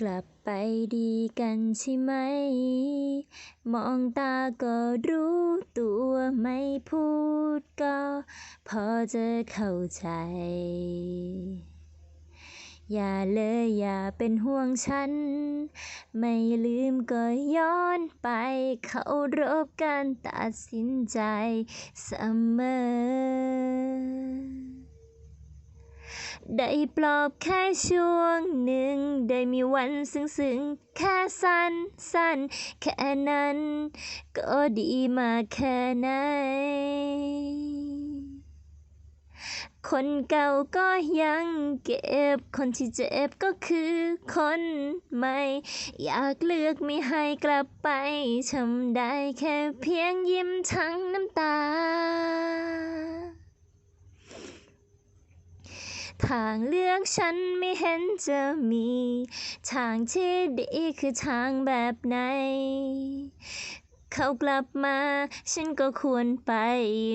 กลับไปดีกันใช่ไหม มองตาก็รู้ตัวไม่พูดก็ พอจะเข้าใจ อย่าเลยอย่าเป็นห่วงฉัน ไม่ลืมก็ย้อนไปเคารพการตัดสินใจเสมอ ได้ปลอบแค่ช่วงหนึ่ง ได้มีวันซึ้งซึ้งๆแค่สั้นสั้นแค่นั้น ก็ดีมาแค่ไหน คนเก่าก็ยังเก็บ คนที่เจ็บก็คือคนใหม่ อยากเลือกไม่ให้กลับไปทำได้แค่เพียงยิ้มทั้งน้ำตา ทางเลือกฉันไม่เห็นจะมี ทางที่ดีคือทางแบบไหน เขากลับมา ฉันก็ควรไป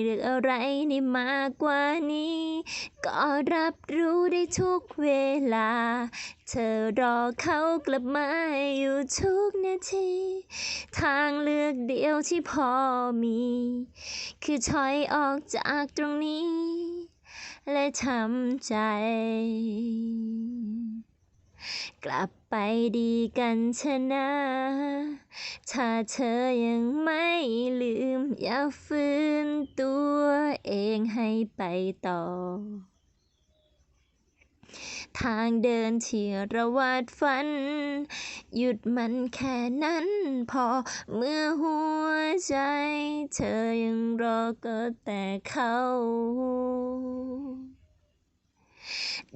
เลืออะไรได้มากกว่านี้ ก็รับรู้ได้ทุกเวลา เธอรอเขากลับมาอยู่ทุกนาที ทางเลือกเดียวที่พอมี คือถอยออกจากตรงนี้ และทำใจ กลับไปดีกันเถอะนะ ถ้าเธอยังไม่ลืม อย่าฝืนตัวเองให้ไปต่อ ทางเดินที่ราวาดฝัน หยุดมันแค่นั้นพอเมื่อหัว ใจ เธอยังรอก็แต่เขา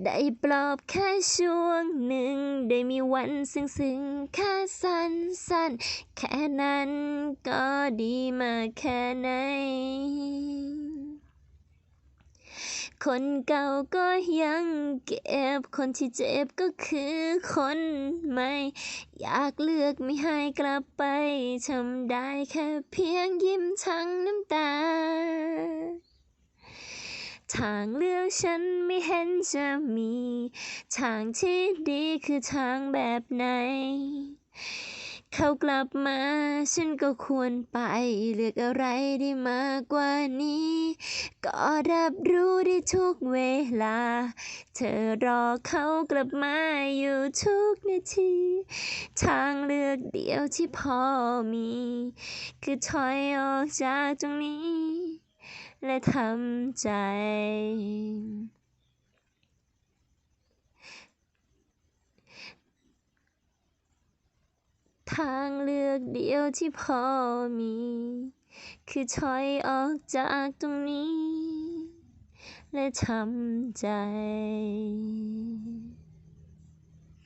ได้ปลอบแค่ช่วงหนึ่ง ได้มีวันซึ้งซึ้งแค่สั้นสั้นๆแค่นั้นก็ดีมาแค่ไหน คนเก่าก็ยังเก็บ คนที่เจ็บก็คือคนใหม่ อยากเลือกไม่ให้กลับไปทำได้แค่เพียงยิ้มทั้งน้ำตา ทางเลือกฉันไม่เห็นจะมี ทางที่ดีคือทางแบบไหน เขากลับมา ฉันก็ควรไป เลือกอะไรได้มากกว่านี้ ก็รับรู้ได้ทุกเวลา เธอรอเขากลับมาอยู่ทุกนาที ทางเลือกเดียวที่พอมี คือถอยออกจากตรงนี้ และทำใจางเลือกเดียวที่พอมี คือถอยออกจากตรงนี้ และทำใจ